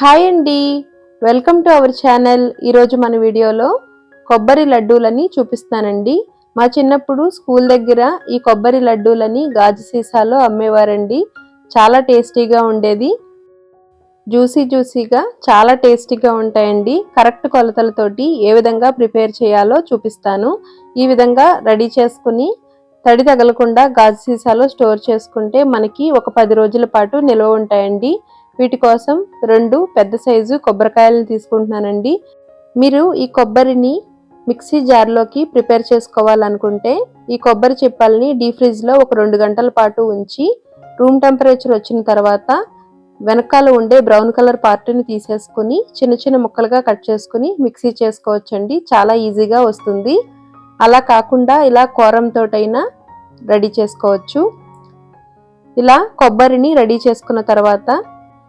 Hi అండి. Welcome to our channel. ఈరోజు మన వీడియోలో కొబ్బరి లడ్డూలని చూపిస్తానండి. మా చిన్నప్పుడు స్కూల్ దగ్గర ఈ కొబ్బరి లడ్డూలని గాజు సీసాలో అమ్మేవారండి. చాలా టేస్టీగా ఉండేది. జ్యూసీ జ్యూసీగా చాలా టేస్టీగా ఉంటాయండి. కరెక్ట్ కొలతలతోటి ఏ విధంగా ప్రిపేర్ చేయాలో చూపిస్తాను. ఈ విధంగా రెడీ చేసుకుని తడి తగలకుండా గాజు సీసాలో స్టోర్ చేసుకుంటే మనకి ఒక పది రోజుల పాటు నిల్వ ఉంటాయండి. వీటి కోసం రెండు పెద్ద సైజు కొబ్బరికాయలను తీసుకుంటున్నానండి. మీరు ఈ కొబ్బరిని మిక్సీ జార్లోకి ప్రిపేర్ చేసుకోవాలనుకుంటే ఈ కొబ్బరి చిప్పల్ని డీ ఫ్రిడ్జ్లో ఒక రెండు గంటల పాటు ఉంచి రూమ్ టెంపరేచర్ వచ్చిన తర్వాత వెనకాల ఉండే బ్రౌన్ కలర్ పార్ట్ని తీసేసుకుని చిన్న చిన్న ముక్కలుగా కట్ చేసుకుని మిక్సీ చేసుకోవచ్చండి. చాలా ఈజీగా వస్తుంది. అలా కాకుండా ఇలా కోరంతోటైనా రెడీ చేసుకోవచ్చు. ఇలా కొబ్బరిని రెడీ చేసుకున్న తర్వాత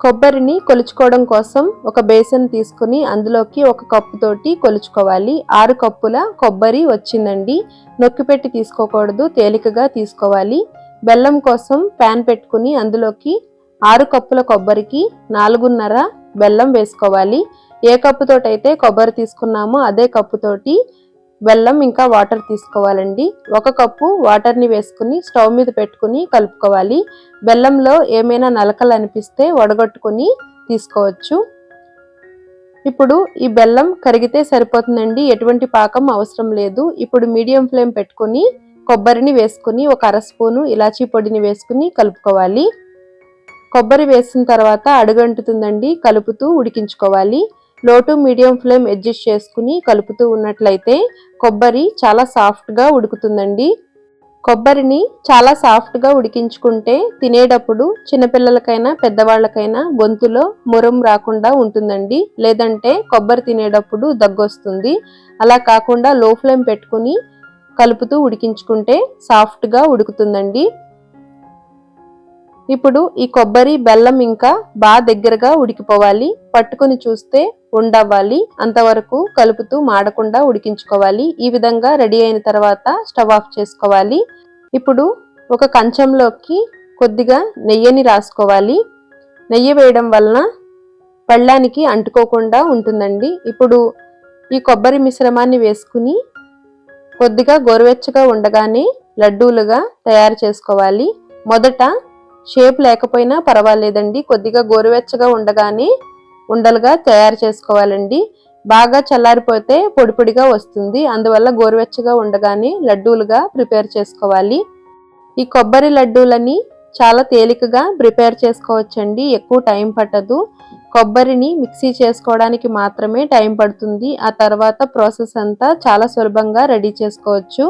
కొబ్బరిని కొలుచుకోవడం కోసం ఒక బేసన్ తీసుకుని అందులోకి ఒక కప్పు తోటి కొలుచుకోవాలి. ఆరు కప్పుల కొబ్బరి వచ్చిందండి. నొక్కి పెట్టి తీసుకోకూడదు తేలికగా తీసుకోవాలి. బెల్లం కోసం ప్యాన్ పెట్టుకుని అందులోకి ఆరు కప్పుల కొబ్బరికి నాలుగున్నర బెల్లం వేసుకోవాలి. ఏ కప్పుతోటైతే కొబ్బరి తీసుకున్నామో అదే కప్పుతోటి బెల్లం ఇంకా వాటర్ తీసుకోవాలండి. ఒక కప్పు వాటర్ని వేసుకుని స్టవ్ మీద పెట్టుకుని కలుపుకోవాలి. బెల్లంలో ఏమైనా నలకలు అనిపిస్తే వడగొట్టుకుని తీసుకోవచ్చు. ఇప్పుడు ఈ బెల్లం కరిగితే సరిపోతుందండి. ఎటువంటి పాకం అవసరం లేదు. ఇప్పుడు మీడియం ఫ్లేమ్ పెట్టుకుని కొబ్బరిని వేసుకుని ఒక అర స్పూను ఇలాచీ పొడిని వేసుకుని కలుపుకోవాలి. కొబ్బరి వేసిన తర్వాత అడుగంటుతుందండి. కలుపుతూ ఉడికించుకోవాలి. లో టు మీడియం ఫ్లేమ్ అడ్జస్ట్ చేసుకుని కలుపుతూ ఉన్నట్లయితే కొబ్బరి చాలా సాఫ్ట్గా ఉడుకుతుందండి. కొబ్బరిని చాలా సాఫ్ట్గా ఉడికించుకుంటే తినేటప్పుడు చిన్నపిల్లలకైనా పెద్దవాళ్ళకైనా గొంతులో మురం రాకుండా ఉంటుందండి. లేదంటే కొబ్బరి తినేటప్పుడు దగ్గొస్తుంది. అలా కాకుండా లో ఫ్లేమ్ పెట్టుకుని కలుపుతూ ఉడికించుకుంటే సాఫ్ట్గా ఉడుకుతుందండి. ఇప్పుడు ఈ కొబ్బరి బెల్లం ఇంకా బాగా దగ్గరగా ఉడికిపోవాలి. పట్టుకుని చూస్తే ఉండవ్వాలి. అంతవరకు కలుపుతూ మాడకుండా ఉడికించుకోవాలి. ఈ విధంగా రెడీ అయిన తర్వాత స్టవ్ ఆఫ్ చేసుకోవాలి. ఇప్పుడు ఒక కంచంలోకి కొద్దిగా నెయ్యిని రాసుకోవాలి. నెయ్యి వేయడం వలన పళ్ళానికి అంటుకోకుండా ఉంటుందండి. ఇప్పుడు ఈ కొబ్బరి మిశ్రమాన్ని వేసుకుని కొద్దిగా గోరువెచ్చగా ఉండగానే లడ్డూలుగా తయారు చేసుకోవాలి. మొదట షేప్ లేకపోయినా పర్వాలేదండి. కొద్దిగా గోరువెచ్చగా ఉండగానే ఉండలుగా తయారు చేసుకోవాలండి. బాగా చల్లారిపోతే పొడి పొడిగా వస్తుంది. అందువల్ల గోరువెచ్చగా ఉండగానే లడ్డూలుగా ప్రిపేర్ చేసుకోవాలి. ఈ కొబ్బరి లడ్డూలని చాలా తేలికగా ప్రిపేర్ చేసుకోవచ్చండి. ఎక్కువ టైం పట్టదు. కొబ్బరిని మిక్సీ చేసుకోవడానికి మాత్రమే టైం పడుతుంది. ఆ తర్వాత ప్రాసెస్ అంతా చాలా సులభంగా రెడీ చేసుకోవచ్చు.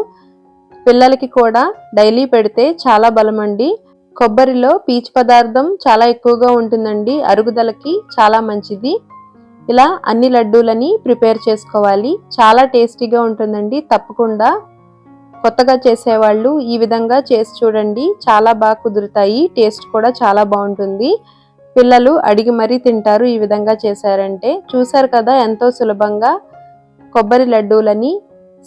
పిల్లలకి కూడా డైలీ పెడితే చాలా బలమండి. కొబ్బరిలో పీచు పదార్థం చాలా ఎక్కువగా ఉంటుందండి. అరుగుదలకి చాలా మంచిది. ఇలా అన్ని లడ్డూలని ప్రిపేర్ చేసుకోవాలి. చాలా టేస్టీగా ఉంటుందండి. తప్పకుండా కొత్తగా చేసేవాళ్ళు ఈ విధంగా చేసి చూడండి. చాలా బాగా కుదురుతాయి. టేస్ట్ కూడా చాలా బాగుంటుంది. పిల్లలు అడిగి మరీ తింటారు ఈ విధంగా చేశారంటే. చూసారు కదా ఎంతో సులభంగా కొబ్బరి లడ్డూలని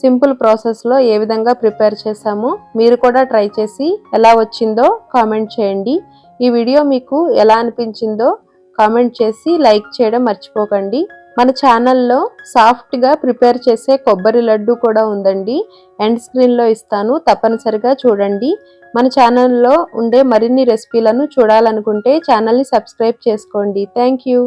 సింపుల్ ప్రాసెస్లో ఏ విధంగా ప్రిపేర్ చేశామో మీరు కూడా ట్రై చేసి ఎలా వచ్చిందో కామెంట్ చేయండి. ఈ వీడియో మీకు ఎలా అనిపించిందో కామెంట్ చేసి లైక్ చేయడం మర్చిపోకండి. మన ఛానల్లో సాఫ్ట్గా ప్రిపేర్ చేసే కొబ్బరి లడ్డు కూడా ఉందండి. ఎండ్ స్క్రీన్లో ఇస్తాను తప్పనిసరిగా చూడండి. మన ఛానల్లో ఉండే మరిన్ని రెసిపీలను చూడాలనుకుంటే ఛానల్ని సబ్స్క్రైబ్ చేసుకోండి. Thank you.